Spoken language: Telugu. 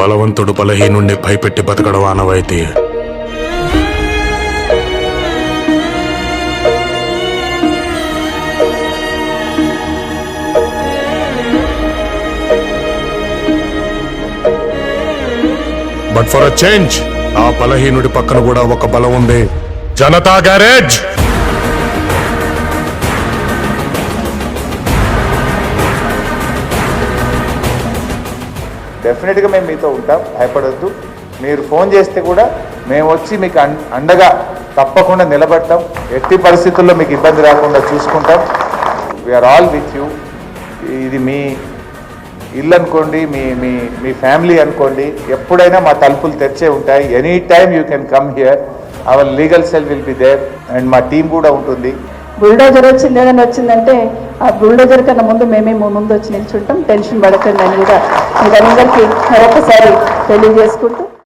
బలవంతుడు బలహీనుణ్ణి భయపెట్టి బతకడం ఆనవాయితీ బట్ ఫర్ అ చేంజ్ ఆ బలహీనుడి పక్కన కూడా ఒక బలం ఉంది జనతా గ్యారేజ్! డెఫినెట్గా మేము మీతో ఉంటాం భయపడొద్దు. మీరు ఫోన్ చేస్తే కూడా మేము వచ్చి మీకు అండగా తప్పకుండా నిలబడతాం. ఎట్టి పరిస్థితుల్లో మీకు ఇబ్బంది రాకుండా చూసుకుంటాం. వీఆర్ ఆల్ విత్ యూ ఇది మీ ఇల్లు అనుకోండి మీ మీ మీ ఫ్యామిలీ అనుకోండి ఎప్పుడైనా మా తలుపులు తెరిచే ఉంటాయి. Any time you can come here our legal cell will be there and మా టీం కూడా ఉంటుంది. బుల్డోజర్ వచ్చింది ఏదైనా వచ్చిందంటే ఆ బుల్డోజర్ కన్నా ముందు మేమే ముందు వచ్చి నిల్చుంటాం. టెన్షన్ పడకండి అని కూడా. మీరందరికీ మరొకసారి తెలియజేసుకుంటూ